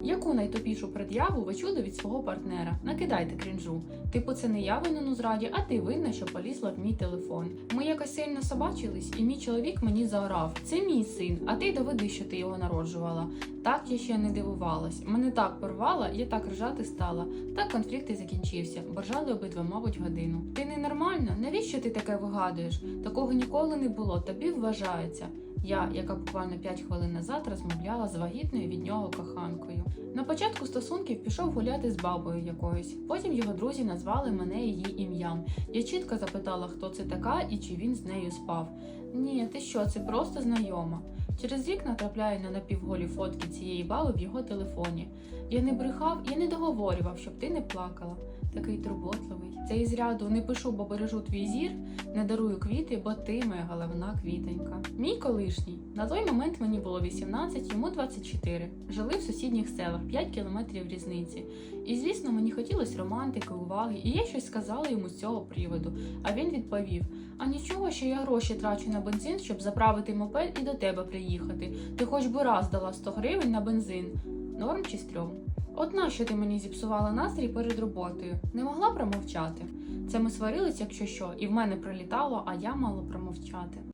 Яку найтупішу пред'яву ви чули від свого партнера? Накидайте крінжу. Типу, це не я винен у зраді, а ти винна, що полізла в мій телефон. Ми якось сильно собачились, і мій чоловік мені заорав: це мій син, а ти доведи, що ти його народжувала. Так я ще не дивувалась. Мене так порвало, я так ржати стала. Так конфлікт і закінчився. Боржали обидва, мабуть, годину. Ти ненормальна? Навіщо ти таке вигадуєш? Такого ніколи не було. Тобі вважається. Я, яка буквально 5 хвилин назад розмовляла з вагітною від нього коханкою. На початку стосунків пішов гуляти з бабою якоюсь. Потім його друзі назвали мене її ім'ям. Я чітко запитала, хто це така і чи він з нею спав. Ні, ти що, це просто знайома. Через рік натрапляю на напівголі фотки цієї баби в його телефоні. Я не брехав, я не договорював, щоб ти не плакала. Такий турботливий. Це із ряду не пишу, бо бережу твій зір, не дарую квіти, бо ти моя головна квітенька. Мій колишній. На той момент мені було 18, йому 24. Жили в сусідніх селах, 5 кілометрів різниці. І звісно, мені хотілося романтики, уваги, і я щось сказала йому з цього приводу. А він відповів: А нічого, що я гроші трачу на бензин, щоб заправити мопед і до тебе приїхати. Ти хоч би раз дала 100 гривень на бензин. Норм чи стрьом? От нащо ти мені зіпсувала настрій перед роботою? Не могла промовчати. Це ми сварились, якщо що, і в мене прилітало, а я мала промовчати.